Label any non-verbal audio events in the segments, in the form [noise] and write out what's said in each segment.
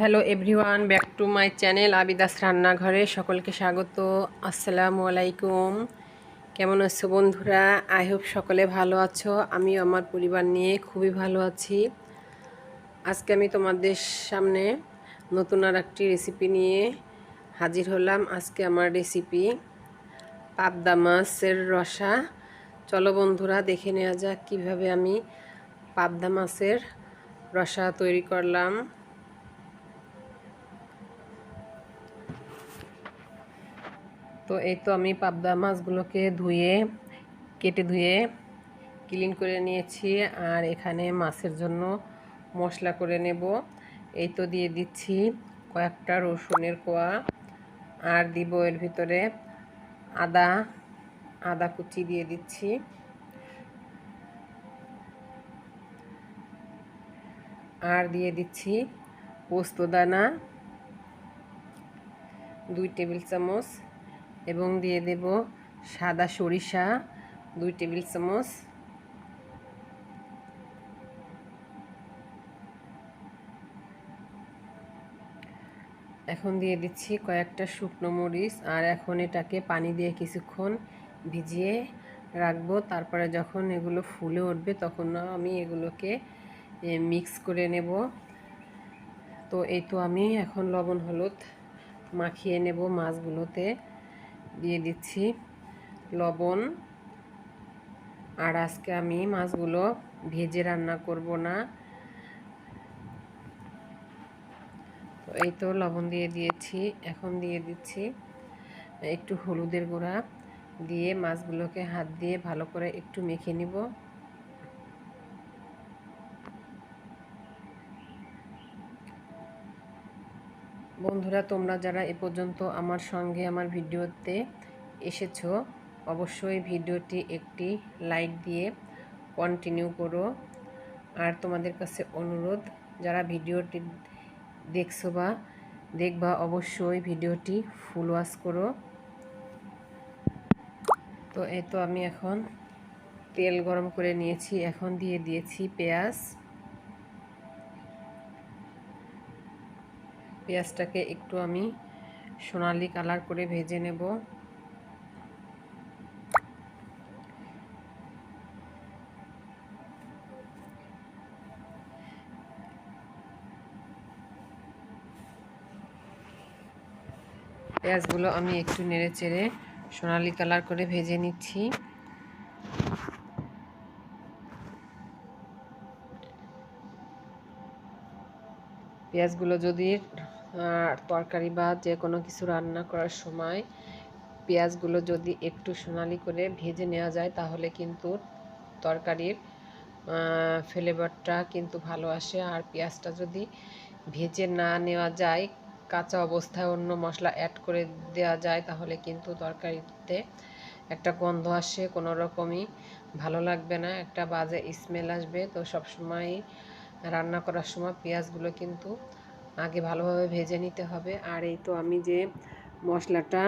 Hello everyone back to my channel Abidas রান্নাঘরে সকলকে স্বাগত, আসসালামু আলাইকুম। কেমন আছো বন্ধুরা? আই হোপ সকলে ভালো আছো। আমি আমার পরিবার নিয়ে খুবই ভালো আছি। আজকে আমি তোমাদের সামনে নতুন আর একটি রেসিপি নিয়ে হাজির হলাম। আজকে আমার রেসিপি পাবদা মাছের রসা। চলো বন্ধুরা, দেখে নেওয়া যাক কীভাবে আমি পাবদা মাছের রসা তৈরি করলাম। তো এই তো আমি পাবদা মাছগুলোকে ধুয়ে, কেটে ধুয়ে ক্লিন করে নিয়েছি আর এখানে মাছের জন্য মশলা করে নেব। এই তো দিয়ে দিচ্ছি কয়েকটা রসুনের কোয়া আর দিব এর ভিতরে আদা আদা কুচি দিয়ে দিচ্ছি। আর দিয়ে দিচ্ছি পোস্তদানা দুই টেবিল চামচ এবং দিয়ে দেব সাদা সরিষা, দুই টেবিল চামচ। এখন দিয়ে দিচ্ছি কয়েকটা শুকনো মরিচ আর এখন এটাকে পানি দিয়ে কিছুক্ষণ ভিজিয়ে রাখব। তারপরে যখন এগুলো ফুলে উঠবে তখন আমি এগুলোকে মিক্স করে নেব। তো এই তো আমি এখন লবণ, হলুদ মাখিয়ে নেব মাছগুলোতে। দিয়ে দিচ্ছি লবণ। আর আজকে আমি মাছগুলো ভেজে রান্না করব না। তো এই তো লবণ দিয়ে দিয়েছি, এখন দিয়ে দিচ্ছি একটু হলুদের গুঁড়া দিয়ে মাছগুলোকে হাত দিয়ে ভালো করে একটু মেখে নিব। বন্ধুরা, তোমরা যারা এ পর্যন্ত আমার সঙ্গে আমার ভিডিওতে এসেছ, অবশ্যই ভিডিওটি একটি লাইক দিয়ে কন্টিনিউ করো। আর তোমাদের কাছে অনুরোধ, যারা ভিডিওটি দেখছ বা দেখবা, অবশ্যই ভিডিওটি ফুল ওয়াশ করো। তো এই তো আমি এখন তেল গরম করে নিয়েছি, এখন দিয়ে দিয়েছি পেঁয়াজ। পেঁয়াজটাকে একটু আমি সোনালি কালার করে ভেজে নেব। পেঁয়াজগুলো আমি একটু নেড়ে চেড়ে সোনালি কালার করে ভেজে নিচ্ছি। পেঁয়াজগুলো যদি তরকারি বা যে কোনো কিছু রান্না করার সময় পেঁয়াজগুলো যদি একটু সোনালি করে ভেজে নেওয়া যায়, তাহলে কিন্তু তরকারির ফ্লেভারটা কিন্তু ভালো আসে। আর পেঁয়াজটা যদি ভেজে না নেওয়া যায়, কাঁচা অবস্থায় অন্য মশলা অ্যাড করে দেওয়া যায়, তাহলে কিন্তু তরকারিতে একটা গন্ধ আসে, কোনো রকমই ভালো লাগবে না, একটা বাজে স্মেল আসবে। তো সবসময় রান্না করার সময় পেঁয়াজগুলো কিন্তু আগে ভালোভাবে ভেজে নিতে হবে। আর এই তো আমি যে মশলাটা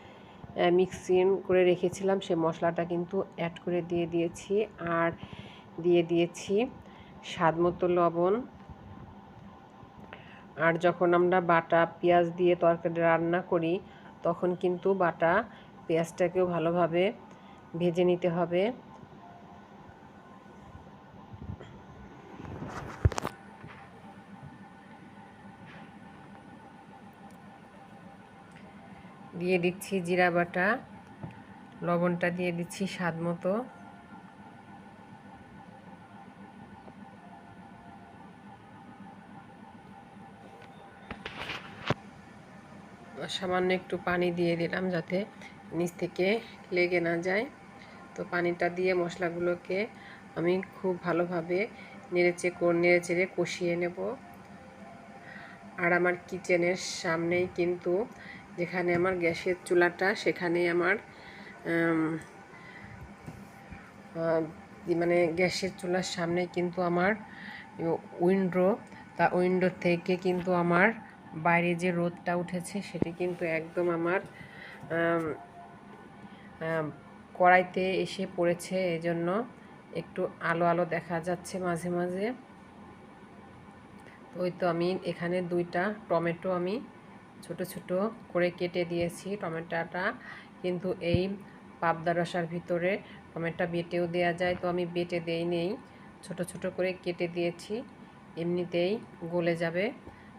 [clears throat] মিক্সিং করে রেখেছিলাম, সে মশলাটা কিন্তু অ্যাড করে দিয়ে দিয়েছি। আর দিয়ে দিয়েছি স্বাদ মতো লবণ। আর যখন আমরা বাটা পেঁয়াজ দিয়ে তরকারি রান্না করি, তখন কিন্তু বাটা পেঁয়াজটাকেও ভালোভাবে ভেজে নিতে হবে। দিয়ে দিচ্ছি জিরা বাটা, লবণটা দিয়ে দিচ্ছি স্বাদ মতো। সামান্য একটু পানি দিয়ে দিলাম যাতে নিচ থেকে লেগে না যায়। তো পানিটা দিয়ে মশলাগুলোকে আমি খুব ভালোভাবে নেড়েচে নেড়ে চেড়ে কষিয়ে নেব। আর আমার কিচেনের সামনেই কিন্তু যেখানে আমার গ্যাসের চুলাটা সেখানে আমার মানে গ্যাসের চুলার সামনে কিন্তু আমার উইন্ডো। তা উইন্ডো থেকে কিন্তু আমার বাইরে যে রোদটা উঠেছে, সেটি কিন্তু একদম আমার কড়াইতে এসে পড়েছে। এজন্য একটু আলো আলো দেখা যাচ্ছে মাঝে মাঝে। ওই তো আমি এখানে দুইটা টমেটো আমি ছোট ছোট করে কেটে দিয়েছি টমেটোটা। কিন্তু এই পাবদা রসার ভিতরে টমেটো বেটেও দেওয়া যায়, তো আমি বেটে দেই নেই। ছোট ছোট করে কেটে দিয়েছি, এমনিতেই গলে যাবে।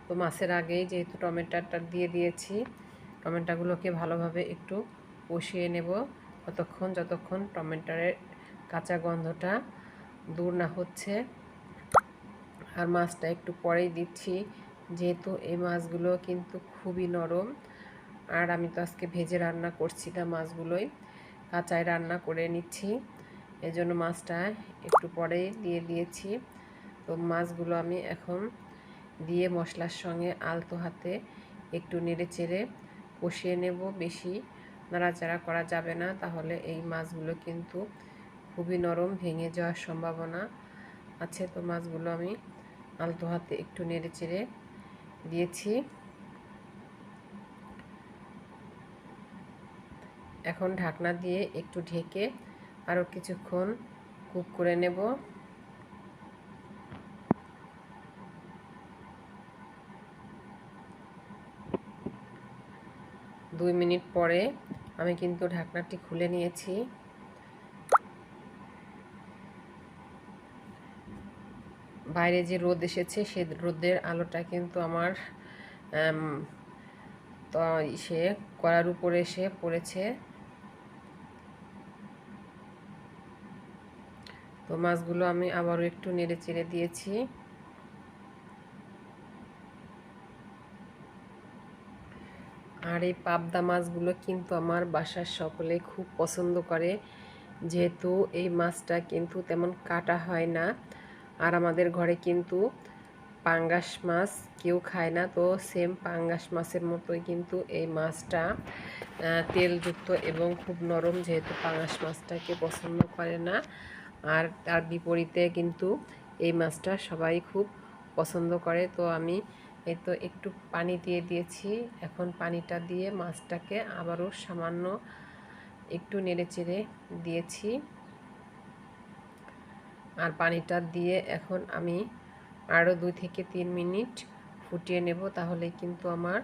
তো মাছের আগেই যেহেতু টমেটোটা দিয়ে দিয়েছি, টমেটোগুলোকে ভালোভাবে একটু কষিয়ে নেব। ততক্ষণ যতক্ষণ টমেটোর কাঁচা গন্ধটা দূর না হচ্ছে। আর মাছটা একটু পরেই দিচ্ছি। যেহেতু এই মাছগুলো কিন্তু খুবই নরম। আর আমি তো আজকে ভেজে রান্না করছি না মাছগুলোই। কাঁচায় রান্না করে নিচ্ছি। এজন্য মাছটা একটু পরে দিয়ে দিয়েছি। তো মাছগুলো আমি এখন দিয়ে মশলার সঙ্গে আলতো হাতে একটু নেড়ে চেড়ে কষিয়ে নেব। বেশি নাড়াচাড়া করা যাবে না, তাহলে এই মাছগুলো কিন্তু খুবই নরম ভেঙে যাওয়ার সম্ভাবনা আছে। তো মাছগুলো আমি আলতো হাতে একটু নেড়ে চেড়ে দিয়েছি। এখন ঢাকনা দিয়ে একটু ঢেকে আরও কিছুক্ষণ কুক করে নেব। দুই মিনিট পরে আমি কিন্তু ঢাকনাটি খুলে নিয়েছি। বাইরে যে রোদ এসেছে, সে রোদের আলোটা কিন্তু আমার তো সে কড়ার উপরে এসে পড়েছে। তো মাছগুলো আমি আবারও একটু নেড়ে চেড়ে দিয়েছি। আর এই পাবদা মাছগুলো কিন্তু আমার বাসার সকলে খুব পছন্দ করে। যেহেতু এই মাছটা কিন্তু তেমন কাটা হয় না। আর আমাদের ঘরে কিন্তু পাঙ্গাস মাছ কেউ খায় না, তো সেম পাঙ্গাস মাছের মতোই কিন্তু এই মাছটা তেলযুক্ত এবং খুব নরম যেহেতু পাঙ্গাস মাছটাকে পছন্দ করে না। আর তার বিপরীতে কিন্তু এই মাছটা সবাই খুব পছন্দ করে, তো আমি এই তো একটু পানি দিয়ে দিয়েছি। এখন পানিটা দিয়ে মাছটাকে আবারও সামান্য একটু নেড়ে চেড়ে দিয়েছি। আর পানিটা দিয়ে এখন আমি আরও দুই থেকে তিন মিনিট ফুটিয়ে নেব, তাহলে কিন্তু আমার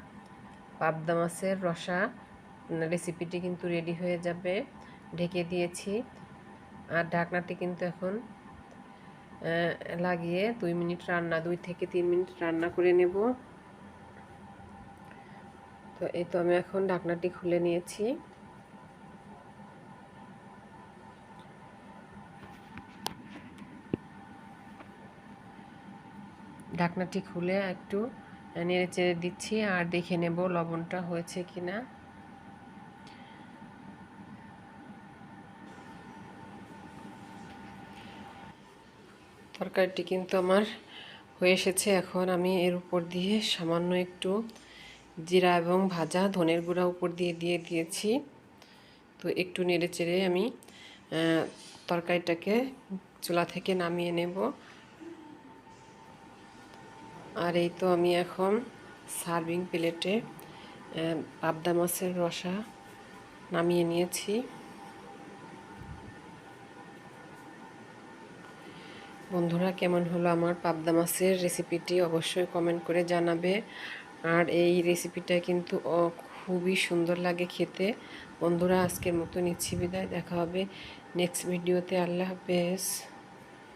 পাবদা মাছের রসা রেসিপিটি কিন্তু রেডি হয়ে যাবে। ঢেকে দিয়েছি। আর ঢাকনাটি কিন্তু এখন লাগিয়ে দুই মিনিট রান্না, দুই থেকে তিন মিনিট রান্না করে নেব। তো এই তো আমি এখন ঢাকনাটি খুলে নিয়েছি। ঢাকনাটি খুলে একটু নেড়ে চেড়ে দিচ্ছি আর দেখে নেব লবণটা হয়েছে কিনা। তরকারিটি কিন্তু আমার হয়ে এসেছে। এখন আমি এর উপর দিয়ে সামান্য একটু জিরা এবং ভাজা ধনের গুঁড়া উপর দিয়ে দিয়ে দিয়েছি। তো একটু নেড়ে চেড়ে আমি তরকারিটাকে চুলা থেকে নামিয়ে নেব। আর এই তো আমি এখন সার্ভিং প্লেটে পাবদা মাছের রসা নামিয়ে নিয়েছি। বন্ধুরা, কেমন হলো আমার পাবদা মাছের রেসিপিটি অবশ্যই কমেন্ট করে জানাবে। আর এই রেসিপিটা কিন্তু খুবই সুন্দর লাগে খেতে। বন্ধুরা, আজকের মতো নিচ্ছি বিদায়। দেখা হবে নেক্সট ভিডিওতে। আল্লাহ হাফেজ।